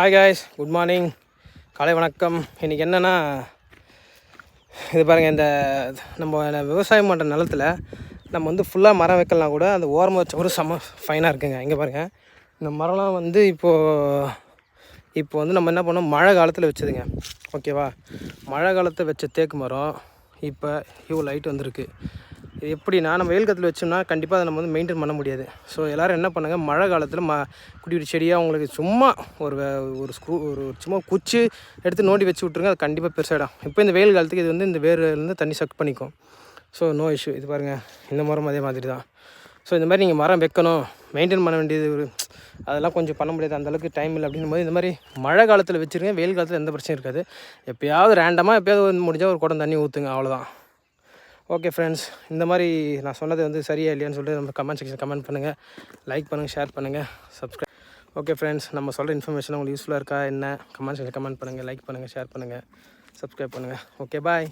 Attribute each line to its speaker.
Speaker 1: Hi guys good morning காலை வணக்கம். இன்றைக்கி என்னென்னா இது பாருங்கள் இந்த நம்ம விவசாயம் பண்ணுற நிலத்துல நம்ம வந்து ஃபுல்லாக மரம் வைக்கலாம் கூட அந்த ஓரமாக வச்ச ஒரு செம்ம ஃபைனாக இருக்குங்க. இங்கே பாருங்கள் இந்த மரம்லாம் வந்து இப்போது இப்போ வந்து நம்ம என்ன பண்ணோம் மழை காலத்தில் வச்சதுங்க. ஓகேவா மழை காலத்தில் வச்ச தேக்கு மரம் இப்போ இவ்வளோ லைட் வந்திருக்கு. இது எப்படின்னா நம்ம வெயில் காலத்தில் வச்சோம்னா கண்டிப்பாக அதை நம்ம வந்து மெயின்டைன் பண்ண முடியாது. ஸோ எல்லோரும் என்ன பண்ணுங்க மழை காலத்தில் ம குட்டி குட்டி செடியாக உங்களுக்கு சும்மா ஒரு ஒரு ஸ்க்ரூ ஒரு சும்மா குச்சி எடுத்து நோண்டி வச்சு விட்ருங்க அது கண்டிப்பாக பெருசாகிடும் இப்போ இந்த வெயில் காலத்துக்கு இது வந்து இந்த வேர்லேருந்து தண்ணி சக் பண்ணிக்கும். ஸோ நோ இஷ்யூ இது பாருங்கள் இந்த மரம் அதே மாதிரி தான். ஸோ இந்த மாதிரி நீங்கள் மரம் வைக்கணும் மெயின்டைன் பண்ண வேண்டியது ஒரு அதெல்லாம் கொஞ்சம் பண்ண முடியாது. அந்தளவுக்கு டைம் இல்லை அப்படின்னும் போது இந்த மாதிரி மழை காலத்தில் வச்சுருங்க வெயில் காலத்தில் எந்த பிரச்சனையும் இருக்காது. எப்பயாவது ரேண்டமாக எப்போயாவது வந்து முடிஞ்சால் ஒரு குடம் தண்ணி ஊற்றுங்க அவ்வளோதான் ஓகே ஃப்ரெண்ட்ஸ் இந்த மாதிரி நான் சொன்னது வந்து சரியா இல்லையான்னு சொல்லிட்டு நம்ம கமெண்ட் செக்ஷன் கமெண்ட் பண்ணுங்கள் லைக் பண்ணுங்கள் ஷேர் பண்ணுங்கள் சப்ஸ்கிரைப் ஓகே ஃப்ரெண்ட்ஸ் நம்ம சொல்கிற இன்ஃபர்மேஷன் உங்களுக்கு யூஸ்ஃபுல்லாக இருக்கா என்ன? கமெண்ட் செக்ஷன் கமெண்ட் பண்ணுங்கள் லைக் பண்ணுங்கள் ஷேர் பண்ணுங்கள் சப்ஸ்கிரைப் பண்ணுங்கள் ஓகே பாய்